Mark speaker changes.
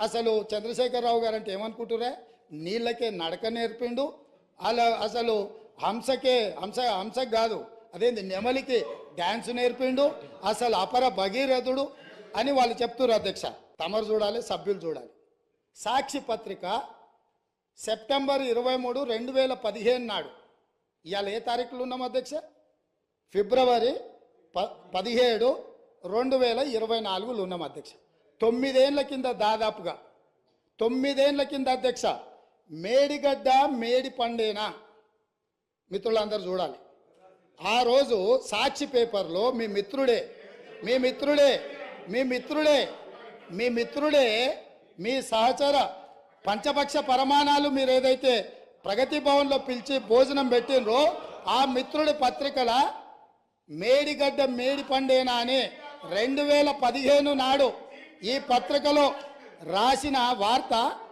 Speaker 1: అసలు చంద్రశేఖరరావు గారు అంటే ఏమనుకుంటురే నీళ్ళకే నడక నేర్పిండు. అలా అసలు హంసకే హంస హంస కాదు. అదేంది? నెమలికి డ్యాన్స్ నేర్పిండు. అసలు అపర భగీరథుడు అని వాళ్ళు చెప్తున్నారు అధ్యక్ష. తమరు చూడాలి సభ్యులు చూడాలి. సాక్షి పత్రిక సెప్టెంబర్ ఇరవై మూడు రెండు వేల పదిహేను నాడు. ఇవాళ ఏ తారీఖులు ఉన్నాం అధ్యక్ష? ఫిబ్రవరి ప పదిహేడు రెండు వేల ఇరవై నాలుగులో ఉన్నాం అధ్యక్ష. తొమ్మిదేండ్ల కింద దాదాపుగా తొమ్మిదేండ్ల కింద అధ్యక్ష మేడిగడ్డ మేడి పండేనా? మిత్రులందరూ చూడాలి. ఆ రోజు సాక్షి పేపర్లో మీ మిత్రుడే మీ మిత్రుడే మీ మిత్రుడే మీ మిత్రుడే మీ సహచర పంచపక్ష పరమాణాలు మీరు ఏదైతే ప్రగతి భవన్లో పిలిచి భోజనం పెట్టినరో ఆ మిత్రుడి పత్రికల మేడిగడ్డ మేడి పండేనా అని రెండు వేల పదిహేను నాడు ఈ పత్రికలో రాసిన వార్త